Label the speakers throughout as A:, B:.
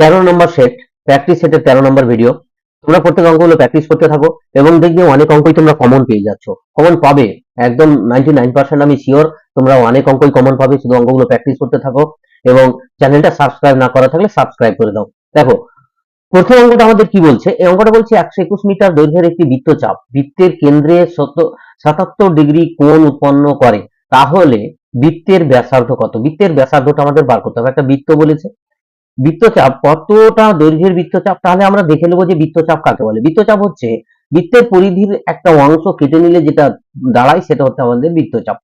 A: তেরো নম্বর set practice সেটের তেরো নম্বর ভিডিও তোমরা প্রত্যেক অঙ্কগুলো প্র্যাকটিস করতে থাকো এবং দেখবে অনেক অঙ্কই তোমরা কমন পেয়ে যাচ্ছ। কমন পাবে, একদম নাইনটি নাইন পার্সেন্ট আমি শিওর তোমরা অনেক অঙ্কই কমন পাবে, শুধু অঙ্কগুলো প্র্যাকটিস করতে থাকো এবং চ্যানেলটা সাবস্ক্রাইব না করা থাকলে সাবস্ক্রাইব করে দাও। দেখো, প্রথম অঙ্কটা আমাদের কি বলছে? এই অঙ্কটা বলছে একশো একুশ মিটার দৈর্ঘ্যের একটি বৃত্তচাপ, বৃত্তের কেন্দ্রে সাতাত্তর ডিগ্রি কোণ উৎপন্ন করে। তাহলে বৃত্তের ব্যাসার্ধ কত? বৃত্তের ব্যাসার্ধটা আমাদের বার করতে হবে। একটা বৃত্ত বলেছে বৃত্তচাপ কতটা দৈর্ঘ্যের বৃত্তচাপ? তাহলে আমরা দেখে নেব যে বৃত্তচাপ কাকে বলে। বৃত্তচাপ হচ্ছে বৃত্তের পরিধির একটা অংশ কেটে নিলে যেটা দাঁড়ায় সেটা হচ্ছে আমাদের বৃত্তচাপ।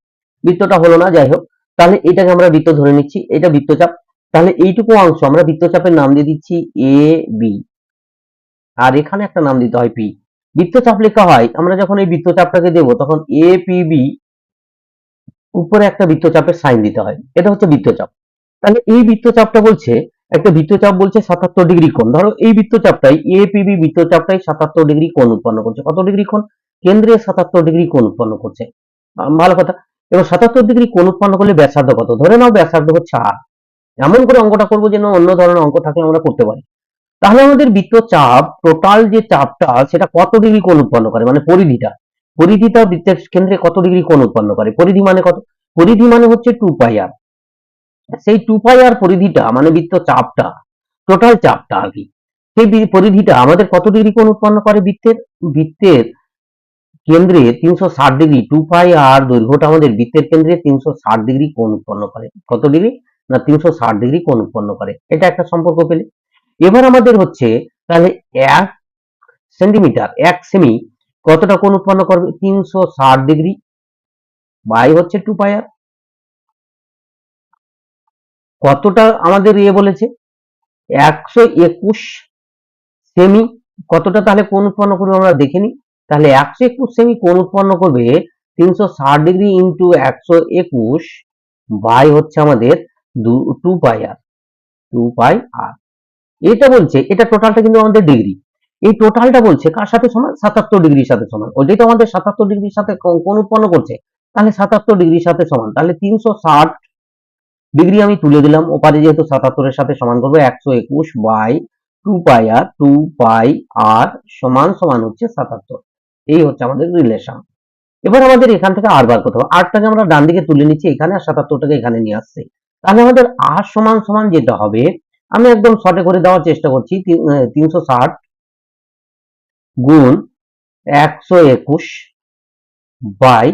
A: বৃত্তটা হলো না, যাই হোক। তাহলে এটাকে আমরা বৃত্ত ধরে নিচ্ছি, এটা বৃত্তচাপ। তাহলে এইটুকু অংশ আমরা বৃত্তচাপের নাম দিয়ে দিচ্ছি এ, বি। আর এখানে একটা নাম দিতে হয় পি। বৃত্তচাপ লেখা হয়, আমরা যখন এই বৃত্তচাপটাকে দেবো, তখন এ, পি, বি উপরে একটা বৃত্তচাপের সাইন দিতে হয়। এটা হচ্ছে বৃত্তচাপ। তাহলে এই বৃত্তচাপটা বলছে একটা বৃত্তচাপ বলছে সাতাত্তর ডিগ্রি কোণ। ধরো এই বৃত্তচাপটাই এ পিবি বৃত্তচাপটাই সাতাত্তর ডিগ্রি কোণ উৎপন্ন করছে। কত ডিগ্রি কোণ? কেন্দ্রে সাতাত্তর ডিগ্রি কোণ উৎপন্ন করছে। ভালো কথা। এবার সাতাত্তর ডিগ্রি কোণ উৎপন্ন করলে ব্যাসার্ধ কত? ধরে নাও ব্যাসার্ধ হচ্ছে আর এমন করে অঙ্কটা করব যেন অন্য ধরনের অঙ্ক থাকলে আমরা করতে পারি। তাহলে আমাদের বৃত্তচাপ, টোটাল যে চাপটা, সেটা কত ডিগ্রি কোণ উৎপন্ন করে? মানে পরিধিটা। পরিধিটা বৃত্তের কেন্দ্রে কত ডিগ্রি কোণ উৎপন্ন করে? পরিধি মানে কত? পরিধি মানে হচ্ছে টু পাই আর সেই টু পাই আর পরিধিটা মানে বৃত্ত চাপটা টোটাল চাপটা আর কি। সেই পরিধিটা আমাদের কত ডিগ্রি কোণ উৎপন্ন করে বৃত্তের? বৃত্তের কেন্দ্রে তিনশো ষাট ডিগ্রি টু পাই আর দৈর্ঘ্যটা আমাদের বৃত্তের কেন্দ্রে তিনশো ষাট ডিগ্রি কোণ উৎপন্ন করে। কত ডিগ্রি না, তিনশো ষাট ডিগ্রি কোণ উৎপন্ন করে। এটা একটা সম্পর্ক পেলে। এবার আমাদের হচ্ছে তাহলে এক সেন্টিমিটার, এক সেমি কতটা কোণ উৎপন্ন করবে? তিনশো ষাট ডিগ্রি বাই হচ্ছে টু পাই আর। কতটা আমাদের ইয়ে বলেছে? একশো একুশ সেমি কতটা? তাহলে কোণ উৎপন্ন করবে আমরা দেখে নিই। তাহলে একশো একুশ সেমি কোণ উৎপন্ন করবে? তিনশো ষাট ডিগ্রি ইন্টু একশো একুশ বাই হচ্ছে আমাদের টু পাই আর টু পাই আর এটা বলছে, এটা টোটালটা কিন্তু আমাদের ডিগ্রি এই টোটালটা বলছে কার সাথে সমান? সাতাত্তর ডিগ্রির সাথে সমান। ওইটাই তো আমাদের সাতাত্তর ডিগ্রির সাথে কো- কোণ উৎপন্ন করছে? তাহলে সাতাত্তর ডিগ্রির সাথে সমান। তাহলে তিনশো ষাট ডিগ্রি আমি তুলে দিলাম। ওপারে যেহেতু সাতাত্তরের সাথে সমান করব, একশো একুশ by two pi R two pi R সমান সমান হচ্ছে সাতাত্তর। এই হচ্ছে আমাদের রিলেশন এবার আমাদের এখান থেকে আর বার করতে হবে। আটটাকে আমরা ডান দিকে তুলে নিচ্ছি এখানে, আর সাতাত্তরটাকে এখানে নিয়ে আসছি। তাহলে আমাদের আর সমান সমান যেটা হবে, আমি একদম শর্টে করে দেওয়ার চেষ্টা করছি তিনশো ষাট গুণ একশো একুশ বাই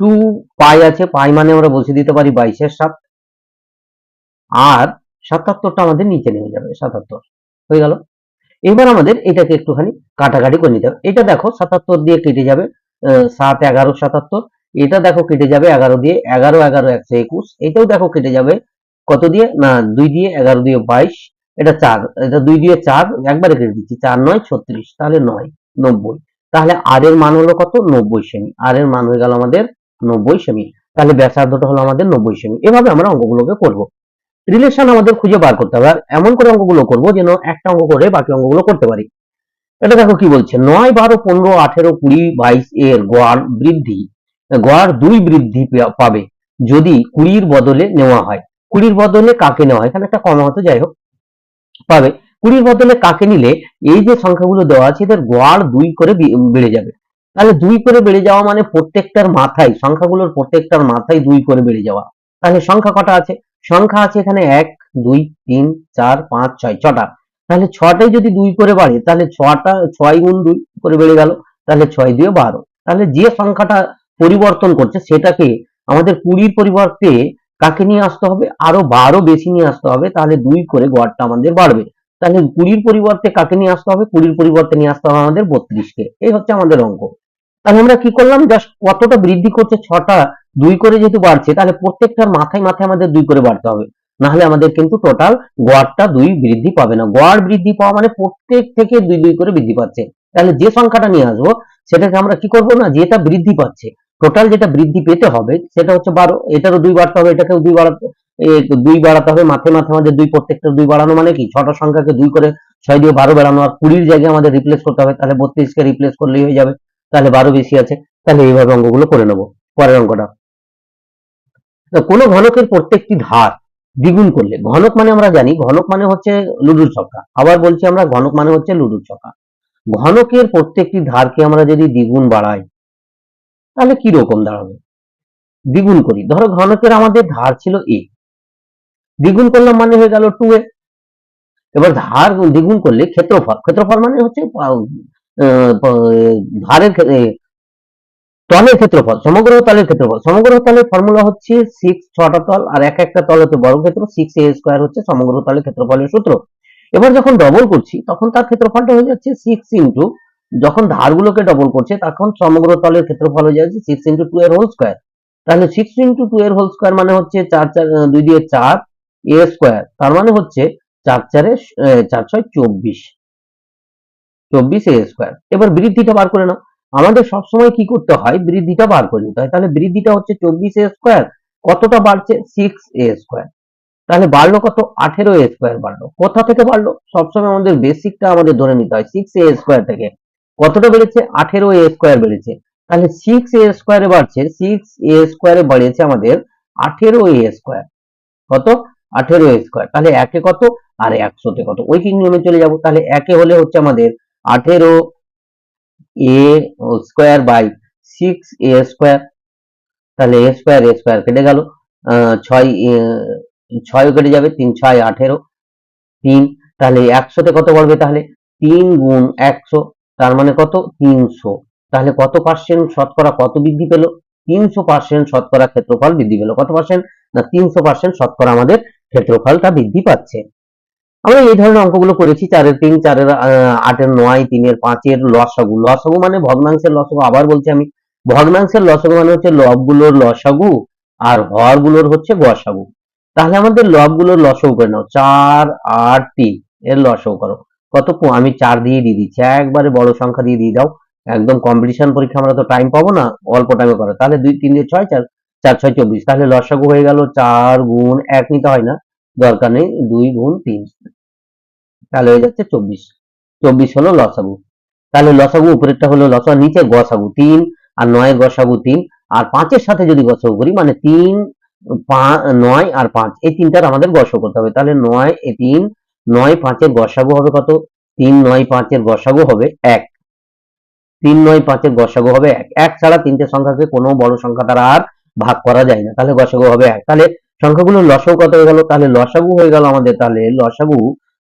A: টু পাই আছে পাই মানে আমরা বসে দিতে পারি বাইশের সাত আর সাতাত্তরটা আমাদের নিচে নেমে যাবে সাতাত্তর হয়ে গেল। এবার আমাদের এটাকে একটুখানি কাটাকাটি করে নিতে হবে। এটা দেখো সাতাত্তর দিয়ে কেটে যাবে সাত, এগারো সাতাত্তর এটা দেখো কেটে যাবে এগারো দিয়ে, এগারো এগারো, একশো একুশ। এটাও দেখো কেটে যাবে কত দিয়ে? না, দুই দিয়ে, এগারো দিয়ে বাইশ। এটা চার, এটা দুই দিয়ে চার, একবারে কেটে দিচ্ছি। চার নয়, ছত্রিশ। তাহলে নয়, নব্বই। তাহলে আর এর মান হলো কত? নব্বই সেমি। আর এর মান হয়ে গেল আমাদের নব্বই সেমি। তাহলে ব্যাসার্ধটা হলো আমাদের নব্বই সেমি। এভাবে আমরা অঙ্কগুলোকে করব। রিলেশন আমাদের খুঁজে বার করতে হবে। এমন করে অঙ্কগুলো করব যেন একটা অঙ্ক করে বাকি অঙ্কগুলো করতে পারি। এটা দেখো কি বলছে, নয়, বারো, পনেরো, আঠেরো, কুড়ি, বাইশ, এর গড় বৃদ্ধি, গড় দুই বৃদ্ধি পাবে যদি কুড়ির বদলে নেওয়া হয়। কুড়ির বদলে কাকে নেওয়া হয়? এখানে একটা কমা হতো যাই হোক, পাবে। কুড়ির বদলে কাকে নিলে? এই যে সংখ্যাগুলো দেওয়া আছে, এদের গড় দুই করে বেড়ে যাবে। তাহলে দুই করে বেড়ে যাওয়া মানে প্রত্যেকটার মাথায়, সংখ্যাগুলোর প্রত্যেকটার মাথায় দুই করে বেড়ে যাওয়া। তাহলে সংখ্যা কটা আছে? সংখ্যা আছে এখানে এক, দুই, তিন, চার, পাঁচ, ছয়, ছটা। তাহলে ছটাই যদি দুই করে বাড়ে, তাহলে ছটা, ছয় গুণ দুই করে বেড়ে গেল, তাহলে ছয় দিয়ে বারো। তাহলে যে সংখ্যাটা পরিবর্তন করছে, সেটাকে আমাদের কুড়ির পরিবর্তে কাকে নিয়ে আসতে হবে? আরও বারো বেশি নিয়ে আসতে হবে, তাহলে দুই করে গড়টা আমাদের বাড়বে। তাহলে কুড়ির পরিবর্তে কাকে নিয়ে আসতে হবে? কুড়ির পরিবর্তে নিয়ে আসতে হবে আমাদের বত্রিশকে। এই হচ্ছে আমাদের অঙ্ক। তাহলে আমরা কি করলাম? জাস্ট কতটা বৃদ্ধি করছে ছটা দুই করে যেহেতু বাড়ছে, তাহলে প্রত্যেকটার মাথায় মাথায় আমাদের দুই করে বাড়তে হবে। না হলে আমাদের কিন্তু টোটাল গড়টা দুই বৃদ্ধি পাবে না। গড় বৃদ্ধি পাওয়া মানে প্রত্যেক থেকে দুই দুই করে বৃদ্ধি পাচ্ছে। তাহলে যে সংখ্যাটা নিয়ে আসব, সেটাকে আমরা কি করব না? যেটা বৃদ্ধি পাচ্ছে টোটাল যেটা বৃদ্ধি পেতে হবে, সেটা হচ্ছে বারো, এটারও দুই বাড়তে হবে, এটাকেও দুই বাড়াতে দুই বাড়াতে হবে মাথে মাথে আমাদের দুই প্রত্যেকটা দুই বাড়ানো মানে কি? ছটা সংখ্যাকে দুই করে ছয় দিয়ে বারো বাড়ানো আর কুড়ির জায়গায় আমাদের রিপ্লেস করতে হবে, তাহলে বত্রিশকে রিপ্লেস করলেই হয়ে যাবে। তাহলে বারো বেশি আছে, তাহলে এইভাবে অঙ্কগুলো করে নেব, পরের অঙ্কটা কোনো ঘনকের প্রত্যেকটি ধার দ্বিগুণ করলে, ঘনক মানে আমরা জানি, ঘনক মানে হচ্ছে লুডুর ছক্কা। আবার বলছি আমরা, ঘনক মানে হচ্ছে লুডুর ছক্কা। ঘনকের প্রত্যেকটি ধারকে আমরা যদি দ্বিগুণ বাড়াই, তাহলে কি রকম দাঁড়াবে? দ্বিগুণ করি। ধরো ঘনকের আমাদের ধার ছিল এ দ্বিগুণ করলাম মানে হয়ে গেল টু এ এবার ধার দ্বিগুণ করলে ক্ষেত্রফল ক্ষেত্রফল মানে হচ্ছে ধারের তলের ক্ষেত্রফল, সমগ্র তলের ক্ষেত্রফল, সমগ্র তলের ফর্মুলা হচ্ছে সিক্স ছটা তল, আর এক একটা তল হচ্ছে বর্গক্ষেত্র সিক্স এ স্কোয়ার হচ্ছে সমগ্র তলের ক্ষেত্রফলের সূত্র। এবার যখন ডবল করছি, তখন তার ক্ষেত্রফলটা হয়ে যাচ্ছে সিক্স ইন্টু যখন ধারগুলোকে ডবল করছে, তখন সমগ্র তলের ক্ষেত্রফল হয়ে যাচ্ছে সিক্স ইন্টু টু এর হোল স্কোয়ার তাহলে সিক্স ইন্টু টু এর হোল স্কোয়ার মানে হচ্ছে চার চার দুই দিয়ে চার এ স্কোয়ার তার মানে হচ্ছে চার চারে চার ছয় চব্বিশ। চব্বিশ এ স্কোয়ার এবার বৃদ্ধিটা বার করে নাও। আমাদের সবসময় কি করতে হয়? বৃদ্ধিটা বার করে নিতে হয়। তাহলে বৃদ্ধিটা হচ্ছে চব্বিশ এ স্কোয়ার কতটা বাড়ছে? সিক্স এ স্কোয়ার তাহলে বাড়লো কত? আঠেরো এ স্কোয়ার বাড়লো। কোথা থেকে বাড়লো? সবসময় আমাদের বেসিকটা আমাদের ধরে নিতে হয়। সিক্স এ স্কোয়ার থেকে। কতটা বেড়েছে? আঠেরো এ স্কোয়ার বেড়েছে। তাহলে সিক্স এ স্কোয়ারে বাড়ছে। সিক্স এ স্কোয়ারে বাড়িয়েছে আমাদের আঠেরো এ স্কোয়ার কত? আঠেরো এ স্কোয়ার তাহলে একে কত? আর একশোতে কত? ঐকিক নিয়মে চলে যাব। তাহলে একে হলে হচ্ছে আমাদের আঠেরো a square by six a square, তাহলে এ স্কোয়ার এ স্কোয়ার কেটে গেল ছয় ছয় কেটে যাবে, তিন, ছয়, আঠেরো, তিন, তাহলে একশোতে কত বাড়বে তাহলে? তিন গুণ একশো, তার মানে কত? তিনশো। তাহলে কত পার্সেন্ট শতকরা কত বৃদ্ধি পেল? তিনশো পার্সেন্ট শতকরা ক্ষেত্রফল বৃদ্ধি পেল। কত পার্সেন্ট না, তিনশো পার্সেন্ট শতকরা আমাদের ক্ষেত্রফলটা বৃদ্ধি পাচ্ছে। আমরা এই ধরনের অঙ্কগুলো করেছি, চারের তিন, চারের আটের নয়, তিনের পাঁচের লসাগু। লসাগু মানে ভগ্নাংশের লসাগু। আবার বলছি আমি, ভগ্নাংশের লসাগু মানে হচ্ছে লবগুলোর লসাগু আর হরগুলোর হচ্ছে গসাগু তাহলে আমাদের লবগুলোর লসাগু করে নাও। চার, আট, তিন এর লসাগু করো। কত আমি চার দিয়ে দিয়ে দিচ্ছি। একবারে বড় সংখ্যা দিয়ে দিয়ে দাও। একদম কম্পিটিশন পরীক্ষা আমরা তো টাইম পাবো না, অল্প টাইমে করো। তাহলে দুই, তিন দিয়ে ছয়, চার চার, ছয়, চব্বিশ। তাহলে লসাগু হয়ে গেল চার গুণ এক নিতে হয় না। দরকার নেই, দুই গুণ তিন। তাহলে হয়ে যাচ্ছে চব্বিশ। চব্বিশ হলো লসাগু। তাহলে লসাগু উপরেরটা হলো লসাগু নিচে গসাগু তিন, আর নয়ের গসাগু তিন, আর পাঁচের সাথে যদি গসাগু করি মানে তিন নয় আর পাঁচ, এই তিনটার আমাদের গসাগু করতে হবে। তাহলে নয় এ তিন, নয় পাঁচের গসাগু হবে কত? তিন, নয় পাঁচের গসাগু হবে এক। তিন, নয় পাঁচের গসাগু হবে এক। এক ছাড়া তিনটে সংখ্যাকে কোনো বড় সংখ্যা দ্বারা আর ভাগ করা যায় না। তাহলে গসাগু হবে এক। তাহলে সংখ্যাগুলোর লসাগু কত হয়ে গেল? তাহলে লসাগু হয়ে গেল আমাদের, তাহলে লসাগু,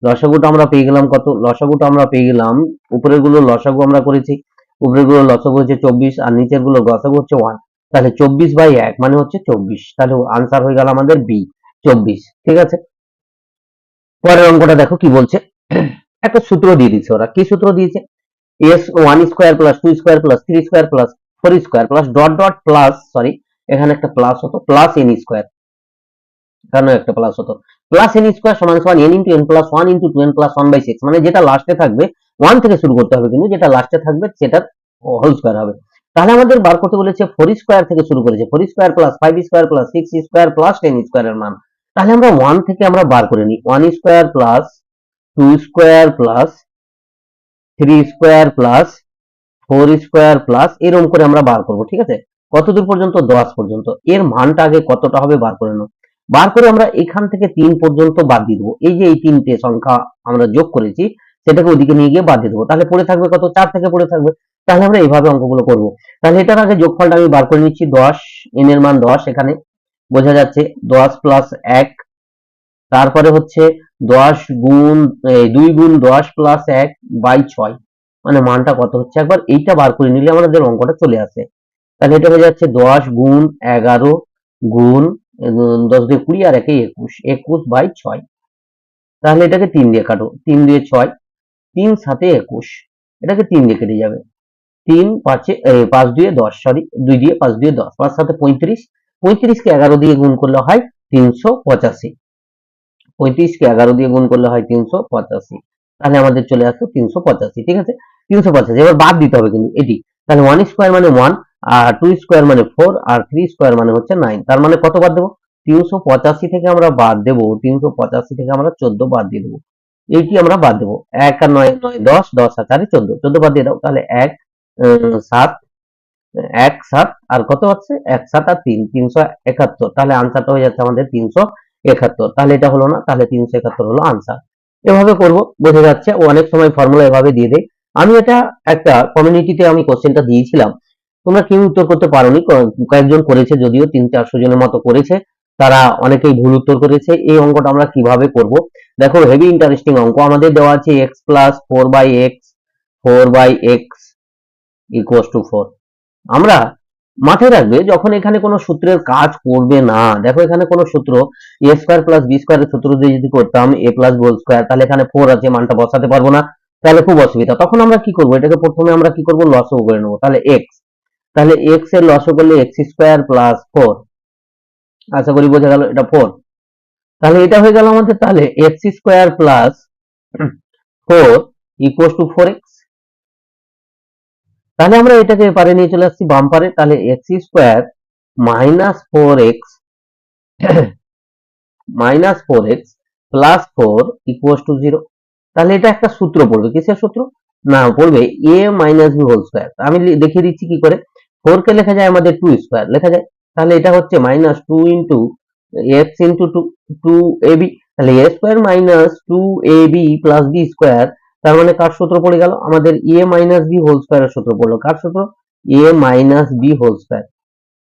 A: লসাগুটা আমরা পেয়ে গেলাম কত? লসাগুটা আমরা পেয়ে গেলাম উপরেরগুলো লসাগু আমরা করেছি উপরেরগুলো লসাগু হচ্ছে চব্বিশ, আর নিচেরগুলো গসাগু হচ্ছে ওয়ান তাহলে চব্বিশ বাই এক মানে হচ্ছে চব্বিশ। তাহলে আনসার হয়ে গেল আমাদের বি চব্বিশ। ঠিক আছে? পরের অঙ্কটা দেখো কি বলছে। একটা সূত্র দিয়ে দিচ্ছে ওরা। কি সূত্র দিয়েছে? S one square plus two square plus three square plus four square plus dot dot plus sorry এখানে একটা প্লাস হতো প্লাস এন স্কোয়ার এখানে একটা প্লাস হতো। প্লাস এন স্কোয়ার সমান সমান n into n plus one into two n plus one by six মানে যেটা লাস্টে থাকবে ওয়ান থেকে শুরু করতে হবে কিন্তু যেটা লাস্টে থাকবে সেটার হোল স্কোয়ার হবে। তাহলে আমাদের বার করতে বলেছে ফোর স্কোয়ার থেকে শুরু করেছে। Four square plus five square plus six square plus ten স্কোয়ারের মান। তাহলে আমরা ওয়ান থেকে আমরা বার করে নিই। One square plus two square plus three square plus four square plus এরকম করে আমরা বার করব, ঠিক আছে? কতদূর পর্যন্ত? দশ পর্যন্ত। এর মানটা আগে কতটা হবে বার করে নাও। বার করে আমরা এখান থেকে তিন পর্যন্ত বাদ দিয়ে দেবো। এই যে এই তিনটে সংখ্যা আমরা যোগ করেছি, সেটাকে ওদিকে নিয়ে গিয়ে বাদ দিয়ে দেবো। তাহলে পড়ে থাকবে কত? চার থেকে পড়ে থাকবে। তাহলে আমরা এইভাবে অঙ্কগুলো করব। তাহলে এটার আগে যোগফলটা আমি বার করে নিচ্ছি, দশ এন এর মান দশ এখানে। বোঝা যাচ্ছে, দশ প্লাস এক, তারপরে হচ্ছে দশ গুণ দুই গুণ দশ প্লাস এক বাই ছয়। মানে মানটা কত হচ্ছে? একবার এইটা বার করে নিলে আমাদের অঙ্কটা চলে আসে। তাহলে এটা হয়ে যাচ্ছে, দশ গুণ এগারো গুণ দশ দিয়ে কুড়ি আর একে একুশ। একুশ বাই ছয়। তাহলে এটাকে তিন দিয়ে কাটো। তিন দিয়ে ছয়, তিন সাথে একুশ। এটাকে তিন দিয়ে কেটে যাবে। তিন পাঁচে পাঁচ দিয়ে দশ সরি দুই দিয়ে পাঁচ দিয়ে দশ। পাঁচ সাথে পঁয়ত্রিশ। পঁয়ত্রিশকে এগারো দিয়ে গুণ করলে হয় তিনশো পঁচাশি। পঁয়ত্রিশকে এগারো দিয়ে গুণ করলে হয় তিনশো পঁচাশি। তাহলে আমাদের চলে আসলো তিনশো পঁচাশি, ঠিক আছে? তিনশো পঁচাশি। এবার বাদ দিতে হবে কিন্তু এটি। তাহলে ওয়ান স্কোয়ার মানে ওয়ান আর টু স্কোয়ার মানে ফোর আর থ্রি স্কোয়ার মানে হচ্ছে নাইন তার মানে কত বাদ দেবো? তিনশো পঁচাশি থেকে আমরা বাদ দেবো। তিনশো পঁচাশি থেকে আমরা চোদ্দ বাদ দিয়ে দেবো। এইটি আমরা বাদ দেবো। এক আর নয় নয়। দশ দশ আর চারে চোদ্দ। চোদ্দ বাদ দিয়ে দাও। তাহলে এক সাত এক সাত আর কত হচ্ছে? এক সাত আর তিন তিনশো একাত্তর। তাহলে আনসারটা হয়ে যাচ্ছে আমাদের তিনশো একাত্তর। তাহলে এটা হলো না তাহলে তিনশো একাত্তর হলো আনসার এভাবে করব বোঝা যাচ্ছে। ও অনেক সময় ফর্মুলা এভাবে দিয়ে দেয়। আমি এটা একটা কমিউনিটিতে আমি কোশ্চেনটা দিয়েছিলাম। তোমরা কেউ উত্তর করতে পারোনি কয়েকজন করেছে যদিও, তিন চারশো জনের মতো করেছে, তারা অনেকেই ভুল উত্তর করেছে, এই অঙ্কটা আমরা কীভাবে করব? দেখো হেভি ইন্টারেস্টিং অঙ্ক আমাদের দেওয়া আছে x plus four by x four by x equals two four আমরা মাথায় রাখবে, যখন এখানে কোনো সূত্রের কাজ করবে না, দেখো এখানে কোনো সূত্র এ স্কোয়ার প্লাস বি স্কোয়ারের সূত্র দিয়ে যদি করতাম এ প্লাস হোল স্কোয়ার তাহলে এখানে ফোর আছে, মানটা বসাতে পারব না, তাহলে খুব অসুবিধা। তখন আমরা কি করব? এটাকে প্রথমে আমরা কি করব? লসও করে নেব। তাহলে এক্স তাহলে এক্সের লসও করলে এক্স স্কোয়ার প্লাস ফোর আশা করি বোঝা গেল এটা ফোর তাহলে এটা হয়ে গেল আমাদের তাহলে x square plus four equals two four x তাহলে আমরা এটাকে এপারে নিয়ে চলে আসছি বাম পারে তাহলে x square minus four x minus four x plus four equals two zero তাহলে এটা একটা সূত্র পড়বে। কিসের সূত্র? না, পড়বে a minus b whole square আমি দেখিয়ে দিচ্ছি কি করে? ফোর কে লেখা যায় আমাদের টু স্কোয়ার লেখা যায়। তাহলে এটা হচ্ছে minus two into x into two two a b তাহলে a square minus two a b plus b square তার মানে কার সূত্র পড়ে গেল? আমাদের এ মাইনাস বি হোল স্কোয়ারের সূত্র পড়ল। কার সূত্র? A minus b whole square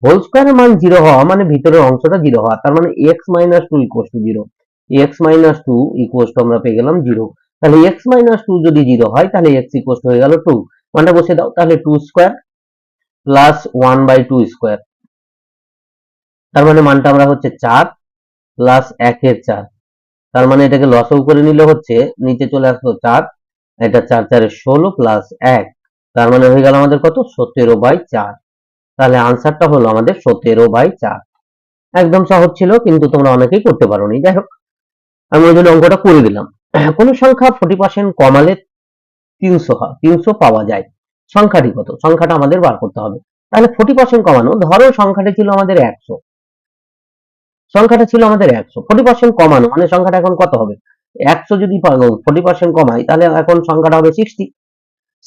A: whole স্কোয়ারের মান জিরো হওয়া মানে ভিতরের অংশটা জিরো হওয়া, তার মানে x minus two equals two zero x minus two equals two আমরা পেয়ে গেলাম জিরো তাহলে এক্স মাইনাস টু যদি জিরো হয়, তাহলে এক্স ইকুয়াস হয়ে গেল টু মানটা বসে দাও, তাহলে two square plus one by two square তার মানে মানটা আমরা হচ্ছে চার প্লাস একের চার। তার মানে এটাকে লসও করে নিলে হচ্ছে নিচে চলে আসলো চার, এটা চার চারে ষোলো প্লাস এক। তার মানে হয়ে গেল আমাদের কত? সতেরো বাই চার। তাহলে আনসারটা হলো আমাদের সতেরো বাই চার। একদম সহজ ছিল, কিন্তু তোমরা অনেকেই করতে পারোনি। যাই হোক, আমি ওই জন্য অঙ্কটা করে দিলাম। কোনো সংখ্যা ফোর্টি পার্সেন্ট কমালে তিনশো হয়, তিনশো পাওয়া যায়। সংখ্যাটি কত সংখ্যাটা আমাদের বার করতে হবে। তাহলে ফোর্টি পার্সেন্ট কমানো, ধরো সংখ্যাটা ছিল আমাদের একশো। সংখ্যাটা ছিল আমাদের একশো। ফোর্টি পার্সেন্ট কমানো মানে সংখ্যাটা এখন কত হবে? একশো যদি ফোর্টি পার্সেন্ট কমাই, তাহলে এখন সংখ্যাটা হবে সিক্সটি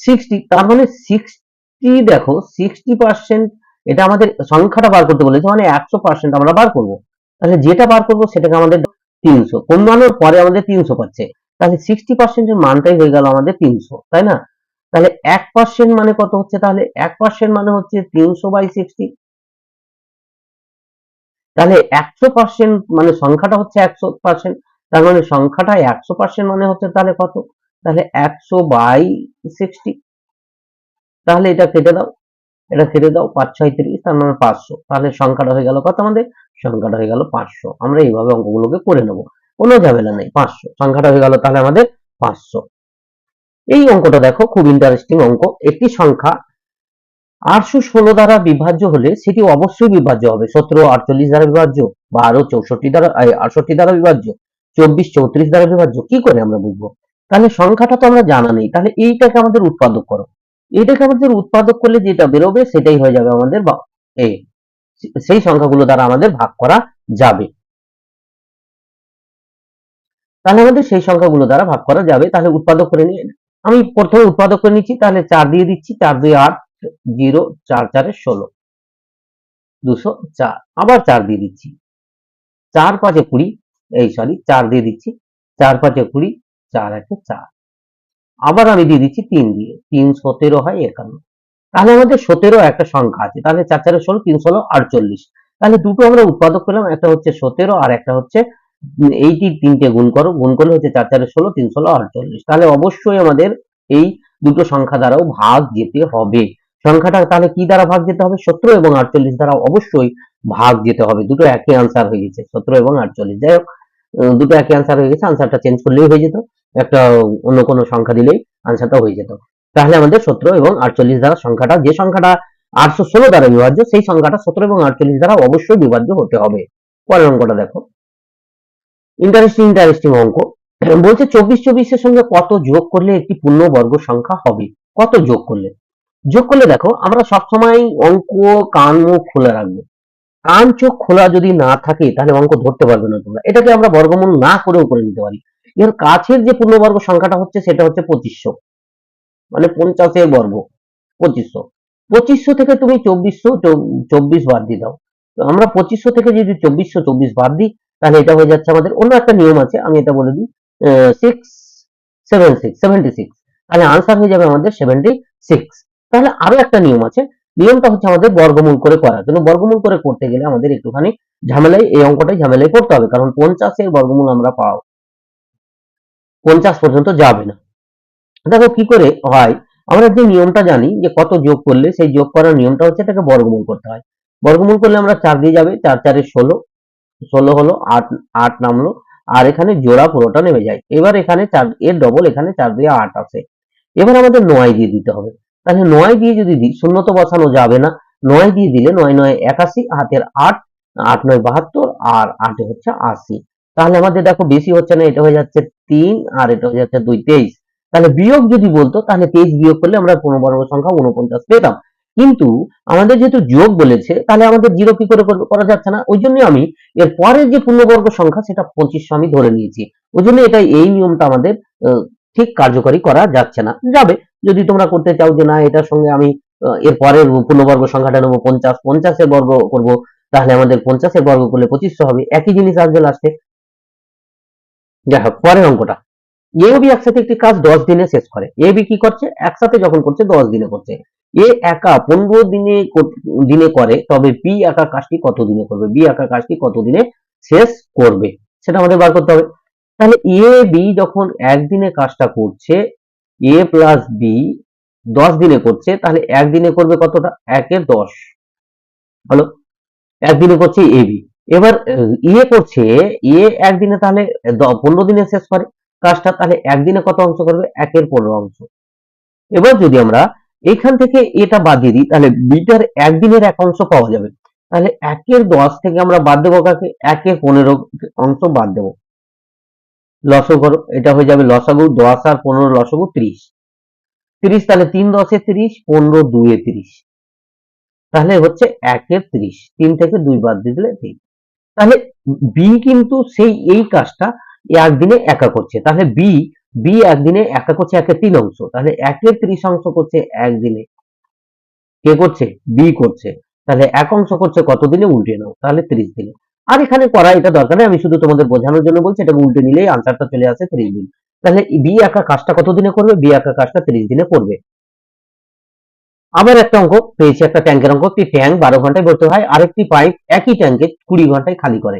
A: সিক্সটি তার মানে সিক্সটি দেখো সিক্সটি পার্সেন্ট এটা আমাদের সংখ্যাটা বার করতে বলেছে মানে একশো পার্সেন্ট আমরা বার করব। তাহলে যেটা বার করব সেটাকে আমাদের তিনশো, কমানোর পরে আমাদের তিনশো পাচ্ছে। তাহলে সিক্সটি পার্সেন্টের মানটাই হয়ে গেল আমাদের তিনশো, তাই না? তাহলে এক পার্সেন্ট মানে কত হচ্ছে? তাহলে এক পার্সেন্ট মানে হচ্ছে তিনশো বাই সিক্সটি তাহলে একশো পার্সেন্ট মানে সংখ্যাটা হচ্ছে একশো পার্সেন্ট তার মানে সংখ্যাটা একশো পার্সেন্ট মানে হচ্ছে তাহলে কত? তাহলে একশো বাই সিক্সটি তাহলে এটা কেটে দাও, এটা কেটে দাও পাঁচ ছয় তিরিশ, তার মানে পাঁচশো। তাহলে সংখ্যাটা হয়ে গেল কত আমাদের? সংখ্যাটা হয়ে গেল পাঁচশো। আমরা এইভাবে অঙ্কগুলোকে করে নেব, কোনো ঝামেলা নেই, পাঁচশো। সংখ্যাটা হয়ে গেল তাহলে আমাদের পাঁচশো। এই অঙ্কটা দেখো, খুব ইন্টারেস্টিং অঙ্ক। একটি সংখ্যা আটশো ষোলো দ্বারা বিভাজ্য হলে সেটি অবশ্যই বিভাজ্য হবে। সতেরো, আটচল্লিশ দ্বারা বিভাজ্য, বারো, চৌষট্টি দ্বারা আটষট্টি দ্বারা বিভাজ্য, চব্বিশ, চৌত্রিশ দ্বারা বিভাজ্য, কি করে আমরা বুঝব? তাহলে সংখ্যাটা তো আমরা জানা নেই। তাহলে এইটাকে আমাদের উৎপাদক করো। এইটাকে আমাদের উৎপাদক করলে যেটা বেরোবে সেটাই হয়ে যাবে আমাদের এই সেই সংখ্যাগুলো দ্বারা আমাদের ভাগ করা যাবে। তাহলে আমাদের সেই সংখ্যাগুলো দ্বারা ভাগ করা যাবে। তাহলে উৎপাদক করে নিয়ে আমি প্রথমে উৎপাদক করে নিচ্ছি, তাহলে চার দিয়ে দিচ্ছি, চার দুই আট জিরো চার চারে ষোলো। দুশো চার, আবার চার দিয়ে দিচ্ছি। চার পাঁচে কুড়ি, এই সরি চার দিয়ে দিচ্ছি। চার পাঁচে কুড়ি, চার একে চার। আবার আমি দিয়ে দিচ্ছি তিন দিয়ে, তিন সতেরো হয় একান্ন। তাহলে আমাদের সতেরো একটা সংখ্যা আছে, তাহলে চার চারে ষোলো, তিন ষোলো, আটচল্লিশ। তাহলে দুটো আমরা উৎপাদক করলাম একটা হচ্ছে সতেরো আর একটা হচ্ছে এইটি তিনটে গুণ করো। গুণ করলে হচ্ছে চার, চারে ষোলো, তিন, ষোলো, আটচল্লিশ। তাহলে অবশ্যই আমাদের এই দুটো সংখ্যা দ্বারাও ভাগ যেতে হবে। সংখ্যাটা তাহলে কি দ্বারা ভাগ যেতে হবে? সতেরো এবং আটচল্লিশ দ্বারা অবশ্যই ভাগ যেতে হবে। দুটো একই আনসার হয়ে গেছে, সতেরো এবং আটচল্লিশ। যাই হোক দুটো একই আনসার হয়ে গেছে আনসারটা চেঞ্জ করলেই হয়ে যেত। একটা অন্য কোনো সংখ্যা দিলেই আনসারটা হয়ে যেত। তাহলে আমাদের সতেরো এবং আটচল্লিশ দ্বারা সংখ্যাটা, যে সংখ্যাটা আটশো ষোলো দ্বারা বিভাজ্য, সেই সংখ্যাটা সতেরো এবং আটচল্লিশ দ্বারা অবশ্যই বিভাজ্য হতে হবে। পরের অঙ্কটা দেখো। ইন্টারেস্টিং ইন্টারেস্টিং অঙ্ক। বলছে চব্বিশ চব্বিশের সঙ্গে কত যোগ করলে একটি পূর্ণবর্গ সংখ্যা হবে? কত যোগ করলে? যোগ করলে দেখো, আমরা সবসময় অঙ্ক, কান, মুখ খোলা রাখব। কান, চোখ খোলা যদি না থাকে, তাহলে অঙ্ক ধরতে পারবে না তোমরা। এটাকে আমরা বর্গমূল না করেও করে নিতে পারি। এর কাছের যে পূর্ণবর্গ সংখ্যাটা হচ্ছে, সেটা হচ্ছে পঁচিশশো। মানে পঞ্চাশের বর্গ, পঁচিশশো। পঁচিশশো থেকে তুমি চব্বিশশো চব্বিশ বাদ দিয়ে দাও। আমরা পঁচিশশো থেকে যদি চব্বিশশো, চব্বিশ বাদ দিই তাহলে এটা হয়ে যাচ্ছে আমাদের অন্য একটা নিয়ম আছে, আমি এটা বলে দিই six seven six seventy six তাহলে আনসার হয়ে যাবে আমাদের সেভেন্টি সিক্স তাহলে আরও একটা নিয়ম আছে, নিয়মটা হচ্ছে আমাদের বর্গমূল করে করা। কিন্তু বর্গমূল করে করতে গেলে আমাদের একটুখানি ঝামেলায়, এই অঙ্কটাই ঝামেলায় পড়তে হবে, কারণ পঞ্চাশের বর্গমূল আমরা পাও, পঞ্চাশ পর্যন্ত যাবে না। দেখো কি করে হয়, আমরা যে নিয়মটা জানি যে কত যোগ করলে, সেই যোগ করার নিয়মটা হচ্ছে এটাকে বর্গমূল করতে হয়। বর্গমূল করলে আমরা চার দিয়ে যাবে, চার, চারে ষোলো ষোলো হলো, আট আট নামলো, আর এখানে জোড়া পুরোটা নেমে যায়। এবার এখানে চার, এর ডবল এখানে চার দিয়ে আট আছে। এবার আমাদের নয় দিয়ে দিতে হবে। তাহলে নয় দিয়ে যদি দিই, শূন্য তো বসানো যাবে না। নয় দিয়ে দিলে নয় নয়, একাশি, হাতের আট আট, নয়, বাহাত্তর, আর আটে হচ্ছে আশি। তাহলে আমাদের দেখো বেশি হচ্ছে না, এটা হয়ে যাচ্ছে তিন, আর এটা হয়ে যাচ্ছে দুই, তেইশ। তাহলে বিয়োগ যদি বলতো, তাহলে তেইশ বিয়োগ করলে আমরা পূর্ণবর্গ সংখ্যা উনপঞ্চাশ পেতাম। কিন্তু আমাদের যেহেতু যোগ বলেছে, তাহলে আমাদের জিরো কি করে করা যাচ্ছে না। ওই জন্য আমি এর পরের যে পূর্ণবর্গ সংখ্যা সেটা পঁচিশশো আমি ধরে নিয়েছি। ওই জন্য এটা এই নিয়মটা আমাদের ঠিক কার্যকরী করা যাচ্ছে না। যাবে। যদি তোমরা করতে চাও যে না, এটার সঙ্গে আমি এর পরের পূর্ণবর্গ সংখ্যাটা নেব পঞ্চাশ, পঞ্চাশের বর্গ করব, তাহলে আমাদের পঞ্চাশের বর্গ করলে পঁচিশশো হবে। একই জিনিস আসবে লাস্টে যাই হোক, পরের অঙ্কটা। এ ও বি একসাথে একটি কাজ দশ দিনে শেষ করে। এ বি কি করছে? একসাথে যখন করছে, দশ দিনে করছে। এ একা পনেরো দিনে দিনে করে, তবে বি একা কাজটি কত দিনে করবে? বি একা কাজটি কত দিনে শেষ করবে? সেটা আমাদের বার করতে হবে। তাহলে এ, বি যখন একদিনে কাজটা করছে, এ প্লাস বি দশ দিনে করছে, তাহলে একদিনে করবে কতটা? একের দশ। হলো একদিনে করছে এ, বি। এবার ইয়ে করছে, এ একদিনে তাহলে পনেরো দিনে শেষ করে কাজটা, তাহলে একদিনে কত অংশ করবে? একের পনেরো অংশ। এবার যদি আমরা এখান থেকে এটা বাদ দিয়ে দিই, তাহলে বিটার একদিনের এক অংশ পাওয়া যাবে। তাহলে একের দশ থেকে আমরা বাদ দেবো কাকে? একের পনেরো অংশ বাদ দেবো। লসও করো এটা হয়ে যাবে লসাগু দশ আর পনেরো লসাগু ত্রিশ। ত্রিশ তাহলে তিন দশে ত্রিশ, পনেরো দুয়ে ত্রিশ। তাহলে হচ্ছে একের ত্রিশ, তিন থেকে দুই বাদ দিয়ে দিলে তিন তাহলে বি কিন্তু সেই এই কাজটা একদিনে একা করছে। তাহলে বি বি একদিনে একা করছে একের তিন অংশ। তাহলে একের ত্রিশ অংশ করছে একদিনে। কে করছে? বি করছে। তাহলে এক অংশ করছে কত উল্টে নাও। তাহলে ত্রিশ দিনে। আর এখানে করা এটা দরকার নেই, আমি শুধু তোমাদের বোঝানোর জন্য বলছি, এটাকে উল্টে নিলেই আনসারটা চলে আসে ত্রিশ দিন। তাহলে বি একা কাজটা করবে? বি একা কাজটা ত্রিশ দিনে করবে। আবার একটা অঙ্ক পেয়েছি, একটা ট্যাঙ্কের অঙ্ক। একটি ট্যাঙ্ক বারো ঘন্টায় ভর্তি হয়, আরেকটি পাইপ একই ট্যাঙ্কে কুড়ি ঘন্টায় খালি করে।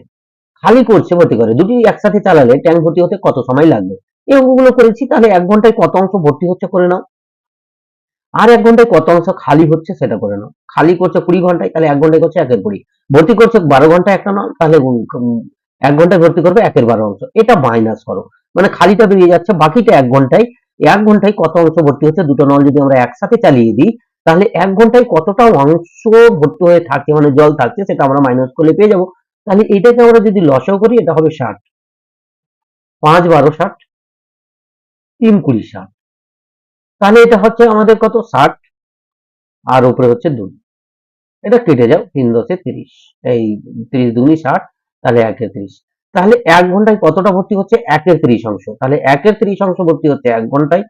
A: খালি করছে ভর্তি করে দুটি একসাথে চালালে ট্যাঙ্ক ভর্তি হতে কত সময় লাগবে? এই অঙ্কগুলো করেছি, তাহলে এক ঘন্টায় কত অংশ ভর্তি হচ্ছে করে নাও। আর এক ঘন্টায় কত অংশ খালি হচ্ছে সেটা করে নাও। খালি করছে কুড়ি ঘন্টায়, তাহলে এক ঘন্টায় করছে একের কুড়ি। ভর্তি করছে বারো ঘন্টায় একটা নাও, তাহলে এক ঘন্টায় ভর্তি করবে একের বারো অংশ। এটা মাইনাস করো। মানে খালিটা বেরিয়ে যাচ্ছে, বাকিটা এক ঘন্টায় এক ঘন্টায় কত অংশ ভর্তি হচ্ছে দুটো নল যদি আমরা একসাথে চালিয়ে দিই, তাহলে এক ঘন্টায় কতটা অংশ ভর্তি হয়ে থাকে মানে জল থাকছে, সেটা আমরা মাইনাস করলে পেয়ে যাব। তাহলে এটাকে আমরা যদি লসও করি, এটা হবে ষাট। পাঁচ বারো ষাট। তিন কুড়ি ষাট। তাহলে এটা হচ্ছে আমাদের কত? ষাট। আর উপরে হচ্ছে দুই। এটা কেটে যাও, তিন দশে তিরিশ। এই তিরিশ দুগুনি ষাট, তাহলে একের তিরিশ। তাহলে এক ঘন্টায় কতটা ভর্তি হচ্ছে? একের তিরিশ অংশ। তাহলে একের তিরিশ অংশ ভর্তি হচ্ছে এক ঘন্টায়।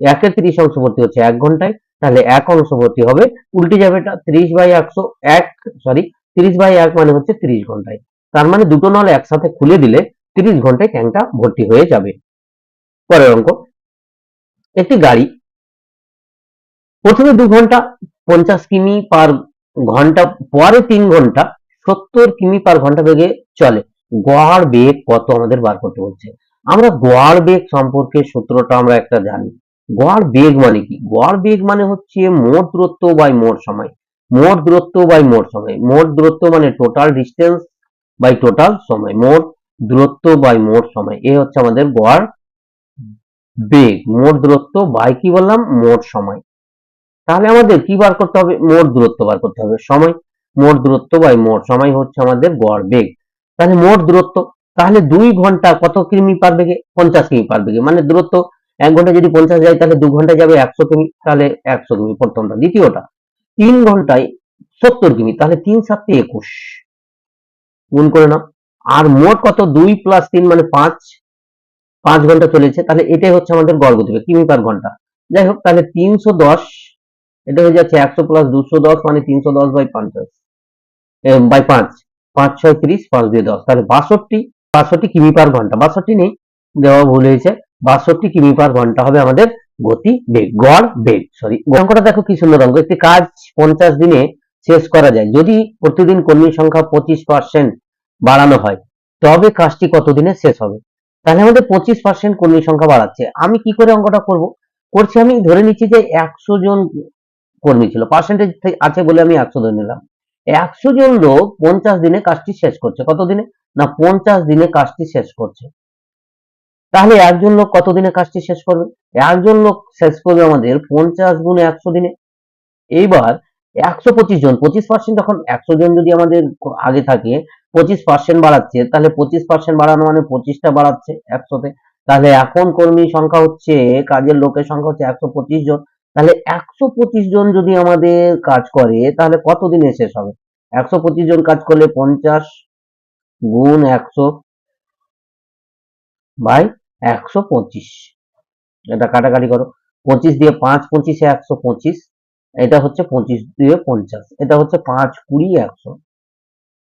A: একের তিরিশ অংশ ভর্তি হচ্ছে এক ঘন্টায়। তাহলে এক অংশ ভর্তি হবে, উল্টে যাবে এটা ত্রিশ বাই একশো এক সরি তিরিশ বাই এক মানে হচ্ছে তিরিশ ঘন্টায়। তার মানে দুটো নল একসাথে খুলে দিলে তিরিশ ঘন্টায় ট্যাঙ্কটা ভর্তি হয়ে যাবে। পরের অঙ্ক। একটি গাড়ি, প্রথমে দু ঘণ্টা পঞ্চাশ কিমি পার ঘণ্টা, পরে তিন ঘণ্টা সত্তর কিমি পার ঘণ্টা বেগে চলে। গড় বেগ কত আমাদের বার করতে বলছে আমরা গড় বেগ সম্পর্কে সূত্রটা আমরা একটা জানি। গড় বেগ মানে কি? গড় বেগ মানে হচ্ছে মোট দূরত্ব বাই মোট সময়। মোট দূরত্ব বাই মোট সময়। মোট দূরত্ব মানে টোটাল ডিস্টেন্স বাই টোটাল সময়। মোট দূরত্ব বাই মোট সময়। এ হচ্ছে আমাদের গড় বেগ, মোট দূরত্ব বাই কি বললাম? মোট সময়। তাহলে আমাদের কি বার করতে হবে? মোট দূরত্ব বার করতে হবে। সময়, মোট দূরত্ব বাই মোট সময় হচ্ছে আমাদের গড় বেগ। তাহলে মোট দূরত্ব, তাহলে দুই ঘণ্টা কত কিমি পার বেগে? পঞ্চাশ কিমি পার বেগে। মানে দূরত্ব এক ঘণ্টা যদি পঞ্চাশ যায়, তাহলে দু ঘণ্টা যাবে একশো কিমি, তাহলে একশো কিমি প্রথমটা। দ্বিতীয়টা, তিন ঘন্টায় সত্তর কিমি, তাহলে তিন সাতটি একুশ। গুণ করে নাও। আর মোট কত? দুই প্লাস তিন মানে পাঁচ। পাঁচ ঘণ্টা চলেছে, তাহলে এটাই হচ্ছে আমাদের গড় গতিবেগ। কিমি পার ঘণ্টা। যাই হোক, তাহলে তিনশো দশ, এটা হয়ে যাচ্ছে একশো প্লাস দুশো দশ মানে তিনশো দশ বাই পঞ্চাশ বাই পাঁচ। পাঁচ, ছয়, ত্রিশ, পাঁচ, দুই, দশ। তাহলে বাষট্টি বাষট্টি কিমি পার ঘণ্টা। বাষট্টি নেই দেওয়া ভুল হয়েছে। বাষট্টি কিমি পার ঘণ্টা হবে আমাদের গতি বেগ গড় বেগ। সরি অঙ্কটা দেখো কি সুন্দর অঙ্ক। একটি কাজ পঞ্চাশ দিনে শেষ করা যায়। যদি প্রতিদিন কর্মী সংখ্যা পঁচিশ পার্সেন্ট বাড়ানো হয়, তবে কাজটি কতদিনে শেষ হবে? তাহলে আমাদের পঁচিশ পার্সেন্ট কর্মী সংখ্যা বাড়াচ্ছে। আমি কি করে অঙ্কটা করব? করছি আমি, ধরে নিচ্ছি যে একশো জন কর্মী ছিল। পার্সেন্টেজ আছে বলে আমি একশো ধরে নিলাম। একশো জন লোক পঞ্চাশ দিনে কাজটি শেষ করছে। কত না, পঞ্চাশ দিনে কাজটি শেষ করছে। তাহলে একজন লোক কত দিনে কাজটি শেষ করবে? একজন লোক শেষ করবে আমাদের পঞ্চাশ গুণে একশো দিনে। এইবার একশো পঁচিশ জন, পঁচিশ পার্সেন্ট যখন একশো জন যদি আমাদের আগে থাকে পঁচিশ পার্সেন্ট বাড়াচ্ছে, তাহলে পঁচিশ পার্সেন্ট বাড়ানো মানে পঁচিশটা বাড়াচ্ছে একশোতে। তাহলে এখন কর্মী সংখ্যা হচ্ছে, কাজের লোকের সংখ্যা হচ্ছে একশো পঁচিশ জন। তাহলে একশো পঁচিশ জন যদি আমাদের কাজ করে, তাহলে কত দিনে শেষ হবে? একশো পঁচিশ জন কাজ করলে পঞ্চাশ গুণ একশো বাই একশো পঁচিশ। এটা কাটাকাটি করো। পঁচিশ দিয়ে পাঁচ, পঁচিশে একশো পঁচিশ। এটা হচ্ছে পঁচিশ দিয়ে পঞ্চাশ। এটা হচ্ছে পাঁচ কুড়ি একশো।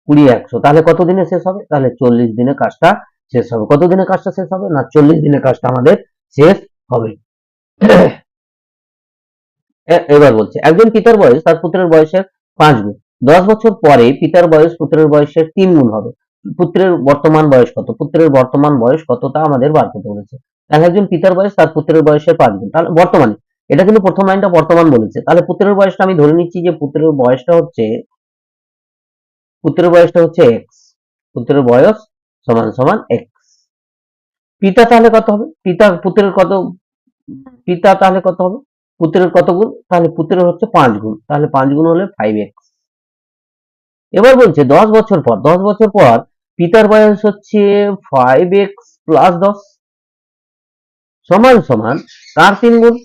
A: কুড়ি একশো। তাহলে কত দিনে শেষ হবে? তাহলে চল্লিশ দিনে কাজটা শেষ হবে। কত দিনে কাজটা শেষ হবে? না, চল্লিশ দিনে কাজটা আমাদের শেষ হবে। এবার বলছে, একজন পিতার বয়স তার পুত্রের বয়সের পাঁচ গুণ। দশ বছর পরে পিতার বয়স পুত্রের বয়সের তিন গুণ হবে। পুত্রের বর্তমান বয়স কত? পুত্রের বর্তমান বয়স কত তা আমাদের বার করতে বলেছে। তাহলে একজন পিতার বয়স তার পুত্রের বয়সের পাঁচ গুণ। তাহলে বর্তমানে, এটা কিন্তু প্রথম লাইনটা বর্তমান বলেছে। তাহলে পুত্রের বয়সটা আমি ধরে নিচ্ছি যে পুত্রের বয়সটা হচ্ছে পুত্রের বয়সটা হচ্ছে এক্স পুত্রের বয়স সমান সমান এক্স পিতা তাহলে কত হবে? পিতা, পুত্রের কত, পিতা তাহলে কত হবে? পুত্রের কত গুণ? তাহলে পুত্রের হচ্ছে পাঁচ গুণ। তাহলে পাঁচ গুণ হলে ফাইভ এক্স এবার বলছে দশ বছর পর, দশ বছর পর পিতার বয়স হচ্ছে ফাইভ এক্স প্লাস দশ। সমান সমান তার তিন গুণ।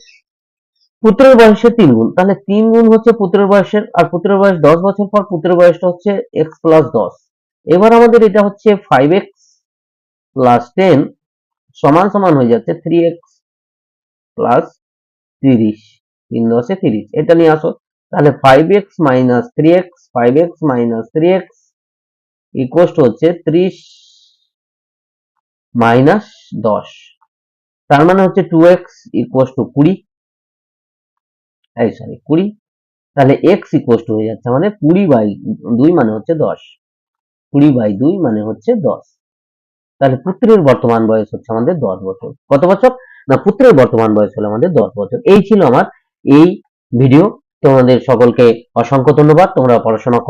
A: পুত্রের বয়সের তিন গুণ। তাহলে তিন গুণ হচ্ছে পুত্রের বয়সের, আর পুত্রের বয়স দশ বছর পর পুত্রের বয়সটা হচ্ছে এক্স প্লাস দশ। এবার আমাদের এটা হচ্ছে ফাইভ এক্স প্লাস টেন সমান সমান হয়ে যাচ্ছে থ্রি এক্স প্লাস তিরিশ। তিন দশে তিরিশ। এটা নিয়ে আসো। তাহলে five x minus three x five x minus three x equals হচ্ছে ত্রিশ মাইনাস দশ। তার মানে হচ্ছে টু এক্স ইকুয়াস টু কুড়ি। এই সরি কুড়ি। তাহলে এক্স টু হয়ে যাচ্ছে মানে কুড়ি বাই দুই মানে হচ্ছে দশ। কুড়ি বাই দুই মানে হচ্ছে দশ। তাহলে পুত্রের বর্তমান বয়স হচ্ছে আমাদের দশ বছর। কত বছর? না, পুত্রের বর্তমান বয়স হলো আমাদের দশ বছর। এই ছিল আমার এই ভিডিও তোমাদের সকলকে অসংখ্য ধন্যবাদ। তোমরা পড়াশোনা